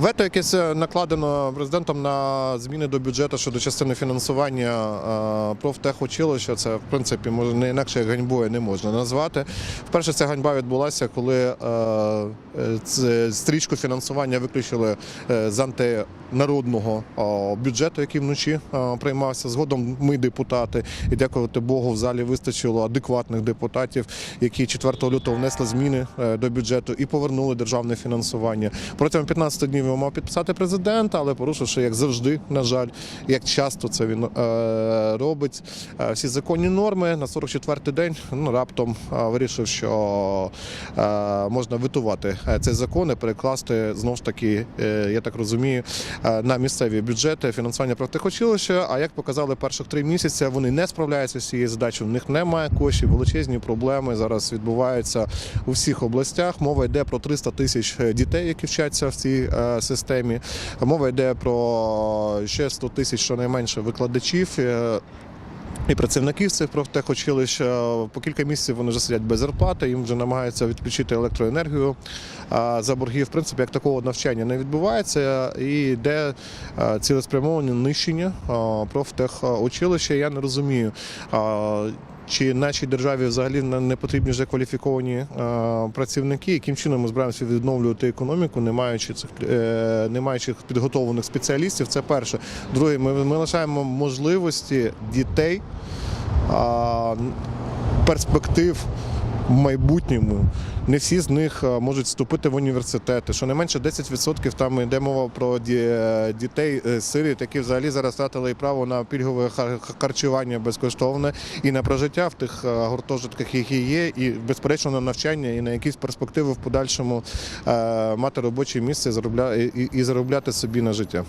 Вето, якесь накладено президентом на зміни до бюджету щодо частини фінансування е, профтехучилища, це в принципі може не інакше як ганьбою не можна назвати. Вперше ця ганьба відбулася, коли е, стрічку фінансування виключили е, з антинародного бюджету, який вночі приймався. Згодом ми, депутати, і дякувати Богу, в залі вистачило адекватних депутатів, які 4 лютого внесли зміни до бюджету і повернули державне фінансування. Протягом 15 днів його мав підписати президент, але порушивши, як завжди, на жаль, як часто це він е, робить. е, Всі законні норми на 44-й день ну, раптом е, вирішив, що можна витувати цей закон і перекласти знову ж таки, я так розумію, на місцеві бюджети фінансування профтехучилища. А як показали перших три місяці, вони не справляються з цією задачею. У них немає коштів, величезні проблеми зараз відбуваються у всіх областях. Мова йде про 300 тисяч дітей, які вчаться в цій системі. Мова йде про ще 100 тисяч щонайменше викладачів. е, І працівників цих профтехучилищ е, по кілька місяців вони вже сидять без зарплати, їм вже намагаються відключити електроенергію за борги. В принципі, як такого навчання не відбувається, і йде е, цілеспрямоване нищення профтехучилища. Я не розумію. Чи нашій державі взагалі не не потрібні вже кваліфіковані е, працівники? Яким чином ми збираємося відновлювати економіку, не маючи цих е, не маючи підготовлених спеціалістів? Це перше. Друге, ми, ми лишаємо можливості дітей перспектив в майбутньому. Не всі з них можуть вступити в університети. Щонайменше 10% там йде мова про ді- дітей е, сиріт, які взагалі зараз втратили і право на пільгове харчування безкоштовне і на прожиття в тих е, гуртожитках, які є, і безперечно на навчання, і на якісь перспективи в подальшому е, мати робоче місце і заробляти собі на життя.